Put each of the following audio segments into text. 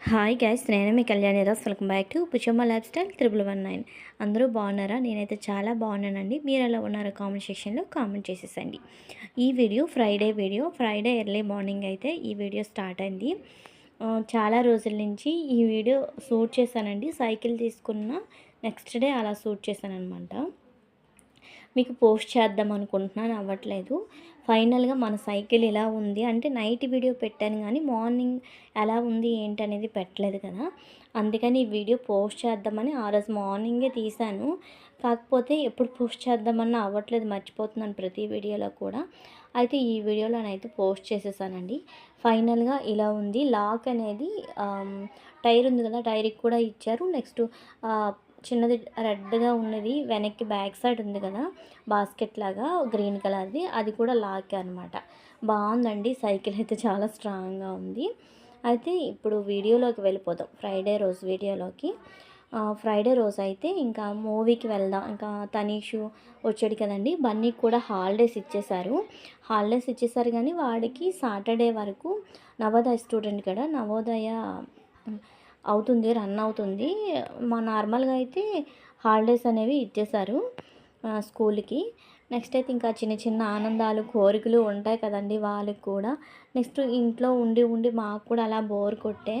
Hi guys నేను మీ Kalyani Raj. Welcome back to Puchamma lifestyle triple one nine. అందరూ బాగున్నారా? నేనైతే చాలా బాగున్నానండి. మీరు ఎలా ఉన్నారో కామెంట్ సెక్షన్లో కామెంట్ చేసేసండి. ఈ video Friday video. Friday early morning అయితే ఈ వీడియో స్టార్ట్ అయింది. చాలా రోజుల నుంచి ఈ వీడియో షూట్ చేశానండి. సైకిల్ తీసుకున్న నెక్స్ట్ డే అలా షూట్ చేశాను అనమాట మీకు పోస్ట్ చేద్దాం అనుకుంటున్నాను అవ్వట్లేదు. ఫైనల్గా మన సైకిల్ ఎలా ఉంది. అంటే నైట్ వీడియో పెట్టాను కానీ మార్నింగ్ ఎలా ఉంది ఏంటి అనేది పెట్టలేదు కదా. అందుకని ఈ వీడియో పోస్ట్ చేద్దామని ఆ రోజు మార్నింగే తీశాను. కాకపోతే ఎప్పుడు పోస్ట్ చేద్దామన్నా అవ్వట్లేదు మర్చిపోతున్నాను ప్రతి వీడియోలో కూడా. అయితే ఈ వీడియోలో వీడియోలోనైతే పోస్ట్ చేసేసానండి. ఫైనల్గా ఇలా ఉంది. లాక్ అనేది టైర్ ఉంది కదా టైర్కి కూడా ఇచ్చారు. నెక్స్ట్ చిన్నది రెడ్గా ఉన్నది. వెనక్కి బ్యాక్ సైడ్ ఉంది కదా బాస్కెట్ లాగా గ్రీన్ కలర్ది. అది కూడా లాక్ అనమాట బాగుందండి. సైకిల్ అయితే చాలా స్ట్రాంగ్గా ఉంది. అయితే ఇప్పుడు వీడియోలోకి వెళ్ళిపోదాం. ఫ్రైడే రోజు వీడియోలోకి. ఫ్రైడే రోజు అయితే ఇంకా మూవీకి వెళ్దాం. ఇంకా తనీషు వచ్చాడు కదండి. బన్నీకి కూడా హాలిడేస్ ఇచ్చేశారు. హాలిడేస్ ఇచ్చేసారు కానీ వాడికి సాటర్డే వరకు నవోదయ స్టూడెంట్ కదా. నవోదయ అవుతుంది రన్ అవుతుంది. మా నార్మల్గా అయితే హాలిడేస్ అనేవి ఇచ్చేశారు స్కూల్కి. నెక్స్ట్ అయితే ఇంకా చిన్న చిన్న ఆనందాలు కోరికలు ఉంటాయి కదండి వాళ్ళకి కూడా. నెక్స్ట్ ఇంట్లో ఉండి ఉండి మాకు కూడా అలా బోర్ కొట్టే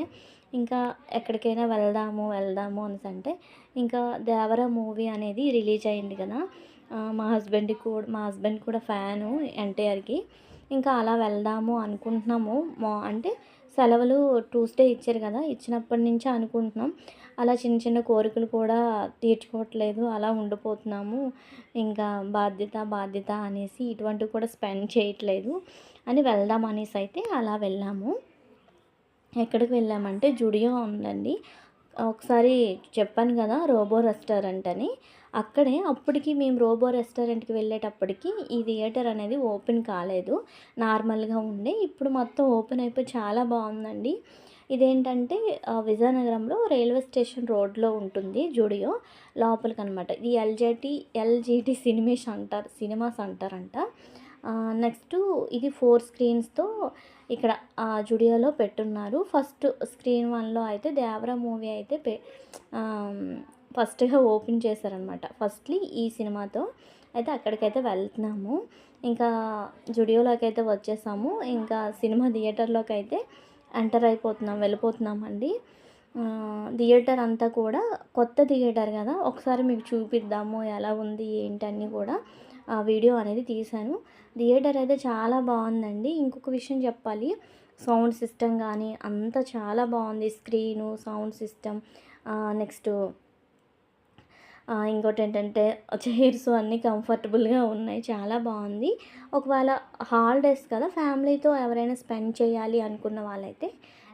ఇంకా ఎక్కడికైనా వెళ్దాము వెళ్దాము అనేసి అంటే ఇంకా దేవర మూవీ అనేది రిలీజ్ అయింది కదా. మా హస్బెండ్కి కూడా మా హస్బెండ్ కూడా ఫ్యాను ఎన్టీఆర్కి. ఇంకా అలా వెళ్దాము అనుకుంటున్నాము. మా అంటే సెలవులు ట్యూస్డే ఇచ్చారు కదా ఇచ్చినప్పటి నుంచి అనుకుంటున్నాం. అలా చిన్న చిన్న కోరికలు కూడా తీర్చుకోవట్లేదు అలా ఉండిపోతున్నాము. ఇంకా బాధ్యత బాధ్యత అనేసి ఇటువంటివి కూడా స్పెండ్ చేయట్లేదు అని వెళ్దాం అనేసి అయితే అలా వెళ్ళాము. ఎక్కడికి వెళ్ళామంటే జుడియో ఉందండి. ఒకసారి చెప్పాను కదా రోబో రెస్టారెంట్ అని. అక్కడే అప్పటికి మేము రోబో రెస్టారెంట్కి వెళ్ళేటప్పటికి ఈ థియేటర్ అనేది ఓపెన్ కాలేదు. నార్మల్గా ఉండే. ఇప్పుడు మొత్తం ఓపెన్ అయిపోయి చాలా బాగుందండి. ఇదేంటంటే విజయనగరంలో రైల్వే స్టేషన్ రోడ్లో ఉంటుంది జుడియో. లోపలికి అనమాట ఇది ఎల్జేటి ఎల్జీటీ సినిమేస్ అంటారు సినిమాస్ అంటారంట. నెక్స్ట్ ఇది ఫోర్ స్క్రీన్స్తో ఇక్కడ ఆ జుడియోలో పెట్టున్నారు. ఫస్ట్ స్క్రీన్ వన్లో అయితే దేవరా మూవీ అయితే పె ఫస్ట్గా ఓపెన్ చేశారనమాట. ఫస్ట్లీ ఈ సినిమాతో అయితే అక్కడికైతే వెళ్తున్నాము. ఇంకా జుడియోలోకి అయితే వచ్చేసాము. ఇంకా సినిమా థియేటర్లోకి అయితే ఎంటర్ అయిపోతున్నాం వెళ్ళిపోతున్నామండి. థియేటర్ అంతా కూడా కొత్త థియేటర్ కదా. ఒకసారి మీకు చూపిద్దాము ఎలా ఉంది ఏంటన్నీ కూడా ఆ వీడియో అనేది తీశాను. థియేటర్ అయితే చాలా బాగుందండి. ఇంకొక విషయం చెప్పాలి. సౌండ్ సిస్టమ్ కానీ అంతా చాలా బాగుంది. స్క్రీను సౌండ్ సిస్టమ్ నెక్స్ట్ ఇంకోటి ఏంటంటే చైర్స్ అన్నీ కంఫర్టబుల్గా ఉన్నాయి. చాలా బాగుంది. ఒకవేళ హాలిడేస్ కదా ఫ్యామిలీతో ఎవరైనా స్పెండ్ చేయాలి అనుకున్న వాళ్ళైతే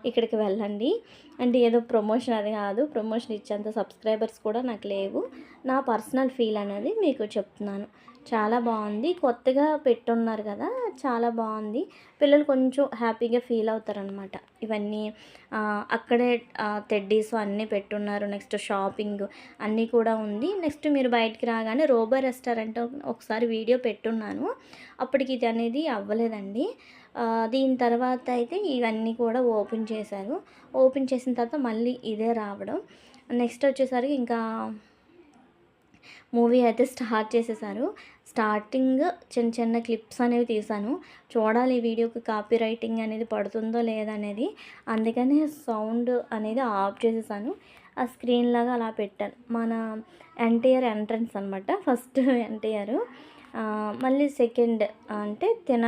ఇక్కడికి వెళ్ళండి. అంటే ఏదో ప్రమోషన్ అది కాదు ప్రమోషన్ ఇచ్చేంత సబ్స్క్రైబర్స్ కూడా నాకు లేవు. నా పర్సనల్ ఫీల్ అనేది మీకు చెప్తున్నాను. చాలా బాగుంది. కొత్తగా పెట్టున్నారు కదా చాలా బాగుంది. పిల్లలు కొంచెం హ్యాపీగా ఫీల్ అవుతారనమాట ఇవన్నీ అక్కడే తెడ్డీస్ అన్నీ పెట్టున్నారు. నెక్స్ట్ షాపింగ్ అన్నీ కూడా ఉంది. నెక్స్ట్ మీరు బయటికి రాగానే రోబో రెస్టారెంట్ ఒకసారి వీడియో పెట్టున్నాను. అప్పటికి ఇది అనేది అవ్వలేదండి. దీని తర్వాత అయితే ఇవన్నీ కూడా ఓపెన్ చేశారు. ఓపెన్ చేసిన తర్వాత మళ్ళీ ఇదే రావడం. నెక్స్ట్ వచ్చేసరికి ఇంకా మూవీ అయితే స్టార్ట్ చేసేసారు. స్టార్టింగ్ చిన్న చిన్న క్లిప్స్ అనేవి తీసాను చూడాలి ఈ వీడియోకి కాపీ రైటింగ్ అనేది పడుతుందో లేదనేది. అందుకని సౌండ్ అనేది ఆఫ్ చేసేసాను. ఆ స్క్రీన్ లాగా అలా పెట్టాను. మన ఎన్టీఆర్ ఎంట్రన్స్ అనమాట ఫస్ట్ ఎన్టీఆర్. మళ్ళీ సెకండ్ అంటే తిన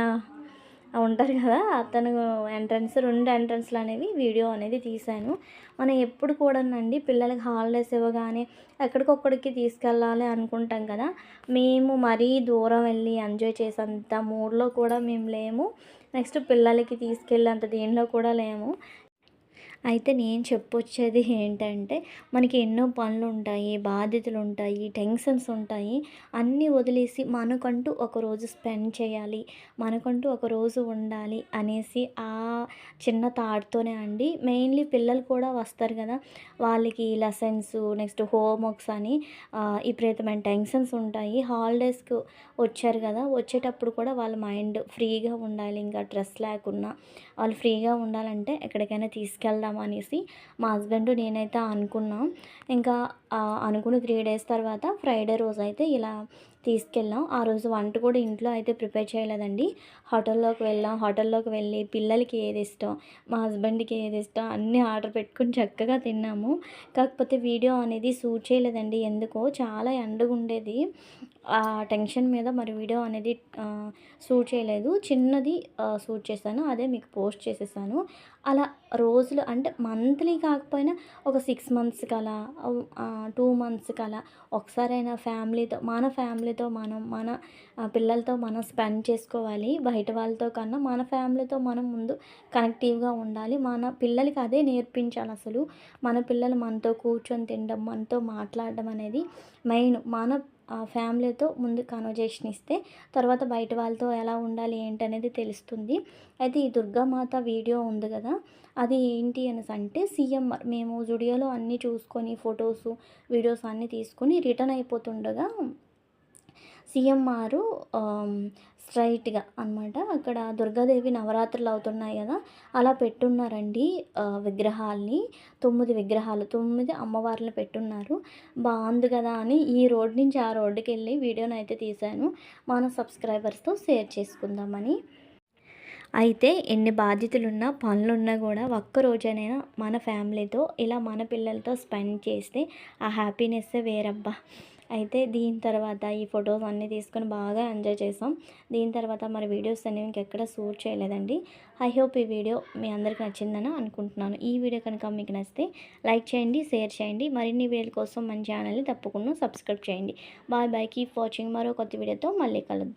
ఉంటారు కదా అతను ఎంట్రన్స్ రెండు ఎంట్రన్స్లు అనేవి వీడియో అనేది తీశాను. మనం ఎప్పుడు కూడానండి పిల్లలకి హాలిడేస్ ఇవ్వగానే ఎక్కడికొక్కడికి తీసుకెళ్ళాలి అనుకుంటాం కదా మేము మరీ దూరం వెళ్ళి ఎంజాయ్ చేసేంత మూడ్లో కూడా మేము లేము. నెక్స్ట్ పిల్లలకి తీసుకెళ్ళేంత దీనిలో కూడా లేము. అయితే నేను చెప్పొచ్చేది ఏంటంటే మనకి ఎన్నో పనులు ఉంటాయి బాధ్యతలు ఉంటాయి టెన్షన్స్ ఉంటాయి అన్నీ వదిలేసి మనకంటూ ఒక రోజు స్పెండ్ చేయాలి మనకంటూ ఒక రోజు ఉండాలి అనేసి ఆ చిన్న థాట్తోనే అండి. మెయిన్లీ పిల్లలు కూడా వస్తారు కదా వాళ్ళకి లెసన్స్ నెక్స్ట్ హోంవర్క్స్ అని విపరీతమైన టెన్షన్స్ ఉంటాయి హాలిడేస్కి వచ్చారు కదా వచ్చేటప్పుడు కూడా వాళ్ళ మైండ్ ఫ్రీగా ఉండాలి. ఇంకా స్ట్రెస్ లేకున్నా వాళ్ళు ఫ్రీగా ఉండాలంటే ఎక్కడికైనా తీసుకెళ్దాం వెళ్దాం అనేసి మా హస్బెండ్ నేనైతే అనుకున్నాం. ఇంకా అనుకున్న త్రీ డేస్ తర్వాత ఫ్రైడే రోజు అయితే ఇలా తీసుకెళ్ళాం. ఆ రోజు వంట కూడా ఇంట్లో అయితే ప్రిపేర్ చేయలేదండి. హోటల్లోకి వెళ్ళాం. హోటల్లోకి వెళ్ళి పిల్లలకి ఏది ఇష్టం మా హస్బెండ్కి ఏది ఇష్టం అన్నీ ఆర్డర్ పెట్టుకుని చక్కగా తిన్నాము. కాకపోతే వీడియో అనేది సూట్ చేయలేదండి. ఎందుకో చాలా ఎండగా ఉండేది. ఆ టెన్షన్ మీద మరి వీడియో అనేది సూట్ చేయలేదు. చిన్నది సూట్ చేశాను. అదే మీకు పోస్ట్ చేసేసాను. అలా రోజులు అంటే మంత్లీ కాకపోయినా ఒక సిక్స్ మంత్స్కి అలా టూ మంత్స్కి అలా ఒకసారైనా ఫ్యామిలీతో మన ఫ్యామిలీతో మనం మన పిల్లలతో మనం స్పెండ్ చేసుకోవాలి. బయట వాళ్ళతో కన్నా మన ఫ్యామిలీతో మనం ముందు కనెక్టివ్గా ఉండాలి. మన పిల్లలకి అదే నేర్పించాలి అసలు. మన పిల్లలు మనతో కూర్చొని తినడం మనతో మాట్లాడడం అనేది మెయిన్. మన ఫ్యామిలీతో ముందు కన్వర్జేషన్ ఇస్తే తర్వాత బయట వాళ్ళతో ఎలా ఉండాలి ఏంటనేది తెలుస్తుంది. అయితే ఈ దుర్గామాత వీడియో ఉంది కదా అది ఏంటి అనేసి అంటే సీఎం మేము జుడియోలో అన్నీ చూసుకొని ఫొటోస్ వీడియోస్ అన్నీ తీసుకొని రిటర్న్ అయిపోతుండగా సీఎంఆర్ స్ట్రైట్గా అనమాట అక్కడ దుర్గాదేవి నవరాత్రులు అవుతున్నాయి కదా అలా పెట్టున్నారండి విగ్రహాల్ని. తొమ్మిది విగ్రహాలు తొమ్మిది అమ్మవార్లు పెట్టున్నారు. బాగుంది కదా అని ఈ రోడ్ నుంచి ఆ రోడ్డుకి వెళ్ళి వీడియోని అయితే తీశాను. మన సబ్స్క్రైబర్స్తో షేర్ చేసుకుందామని. అయితే ఎన్ని బాధ్యతలున్నా పనులున్నా కూడా ఒక్క రోజైనా మన ఫ్యామిలీతో ఇలా మన పిల్లలతో స్పెండ్ చేస్తే ఆ హ్యాపీనెస్సే వేరబ్బా. అయితే దీని తర్వాత ఈ ఫొటోస్ అన్నీ తీసుకొని బాగా ఎంజాయ్ చేసాం. దీని తర్వాత మరి వీడియోస్ అనేవి ఇంకెక్కడ షూట్ చేయలేదండి. ఐ హోప్ ఈ వీడియో మీ అందరికి నచ్చిందని అనుకుంటున్నాను. ఈ వీడియో కనుక మీకు నచ్చితే లైక్ చేయండి షేర్ చేయండి. మరిన్ని వీడియోల కోసం మన ఛానల్ని తప్పకుండా సబ్స్క్రైబ్ చేయండి. Bye bye. Keep watching. మరో కొత్త వీడియోతో మళ్ళీ కలుద్దాం.